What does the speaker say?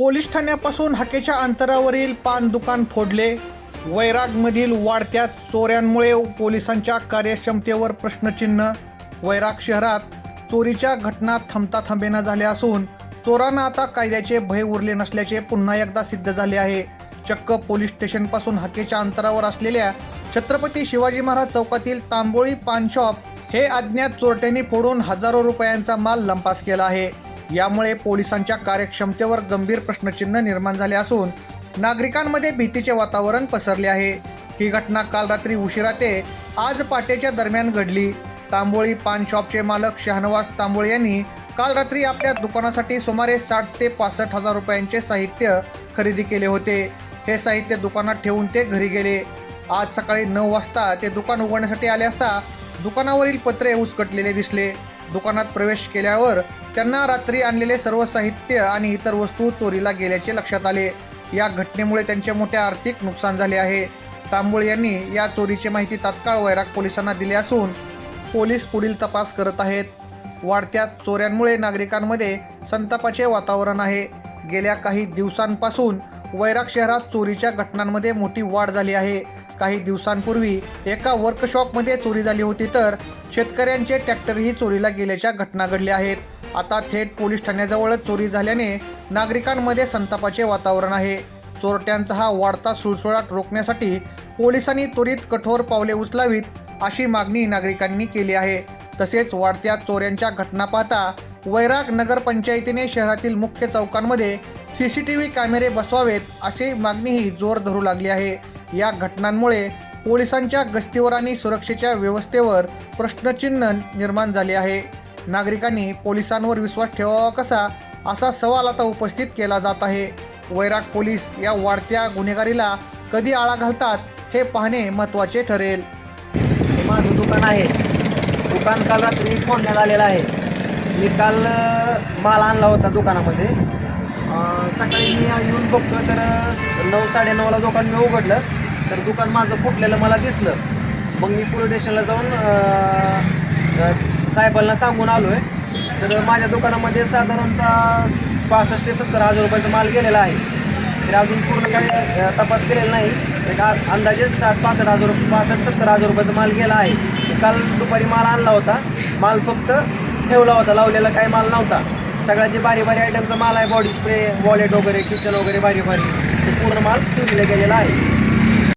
Police ठाण्यापासून हाकेच्या अंतरावरील पान दुकान फोडले. वैरागमधील वाढत्या चोऱ्यांमुळे पोलिसांच्या कार्यक्षमतेवर प्रश्नचिन्ह. वैराग शहरात चोरीच्या घटना थांबता थांबेना झाल्या असून चोरांना आता कायद्याचे भय उरले नसल्याचे पुन्हा एकदा सिद्ध झाले आहे. चक्क पोलीस स्टेशनपासून हाकेच्या अंतरावर असलेल्या छत्रपती शिवाजी महाराज चौकातील तांबोळी पान शॉप हे अज्ञात चोरट्यांनी फोडून हजारो रुपयांचा माल लंपास केला आहे. यामुळे पोलिसांच्या कार्यक्षमतेवर गंभीर प्रश्नचिन्ह निर्माण झाले असून नागरिकांमध्ये भीतीचे वातावरण पसरले आहे. ही घटना काल रात्री उशिरा ते आज पाटेच्या दरम्यान घडली. तांबोळी पान शॉपचे मालक शहानवास तांबोळी यांनी काल रात्री आपल्या दुकानासाठी सुमारे साठ ते पासष्ट हजार रुपयांचे साहित्य खरेदी केले होते. हे साहित्य दुकानात ठेवून ते घरी गेले. आज सकाळी नऊ वाजता ते दुकान उघडण्यासाठी आले असता दुकानावरील पत्रे उचकटलेले दिसले. दुकानात प्रवेश केल्यावर त्यांना रात्री आणलेले सर्व साहित्य आणि इतर वस्तू चोरीला गेल्याचे लक्षात आले. या घटनेमुळे त्यांचे मोठे आर्थिक नुकसान झाले आहे. तांबुळ यांनी या चोरीची माहिती तात्काळ वैराग पोलिसांना दिली असून पोलीस पुढील तपास करत आहेत. वाढत्या चोऱ्यांमुळे नागरिकांमध्ये संतापाचे वातावरण आहे. गेल्या काही दिवसांपासून वैराग शहरात चोरीच्या घटनांमध्ये मोठी वाढ झाली आहे. काही दिवसांपूर्वी एका वर्कशॉपमध्ये चोरी झाली होती तर शेतकऱ्यांचे ट्रॅक्टरही चोरीला गेल्याच्या घटना घडल्या आहेत. आता थेट पोलीस ठाण्याजवळच चोरी झाल्याने नागरिकांमध्ये संतापाचे वातावरण आहे. चोरट्यांचा हा वाढता सुळसुळाट रोखण्यासाठी पोलिसांनी त्वरित कठोर पावले उचलावीत अशी मागणी नागरिकांनी केली आहे. तसेच वाढत्या चोऱ्यांच्या घटना पाहता वैराग नगरपंचायतीने शहरातील मुख्य चौकांमध्ये सी सी टी व्ही कॅमेरे बसवावेत अशी मागणीही जोर धरू लागली आहे. या घटनांमुळे पोलिसांच्या गस्तीवर आणि सुरक्षेच्या व्यवस्थेवर प्रश्नचिन्ह निर्माण झाले आहे. नागरिकांनी पोलिसांवर विश्वास ठेवावा कसा असा सवाल आता उपस्थित केला जात आहे. वैराग पोलीस या वाढत्या गुन्हेगारीला कधी आळा घालतात हे पाहणे महत्त्वाचे ठरेल. हे माझं दुकान आहे. दुकान काल रात्री फोडण्यात आलेलं आहे. मी काल माल आणला होता दुकानामध्ये. सकाळी मी येऊन बघतो तर नऊ साडेनऊला दुकान मी उघडलं. तर दुकान माझं फुटलेलं मला दिसलं. मग मी पोलीस स्टेशनला जाऊन साहेबांना सांगून आलो आहे तर माझ्या दुकानामध्ये साधारणतः पासष्ट ते सत्तर हजार रुपयाचा माल गेलेला आहे. तर अजून पूर्ण काही तपास केलेला नाही. एक आ- अंदाजे साठ पासष्ट हजार रुपये पासष्ट सत्तर हजार रुपयाचा माल गेला आहे. काल दुपारी माल आणला होता. माल फक्त ठेवला होता. लावलेला काही माल नव्हता. सगळ्याचे बारी बारी आयटमचा माल आहे. बॉडी स्प्रे वॉलेट वगैरे किचन वगैरे भारी बारी ते पूर्ण माल चोरीला गेलेला आहे.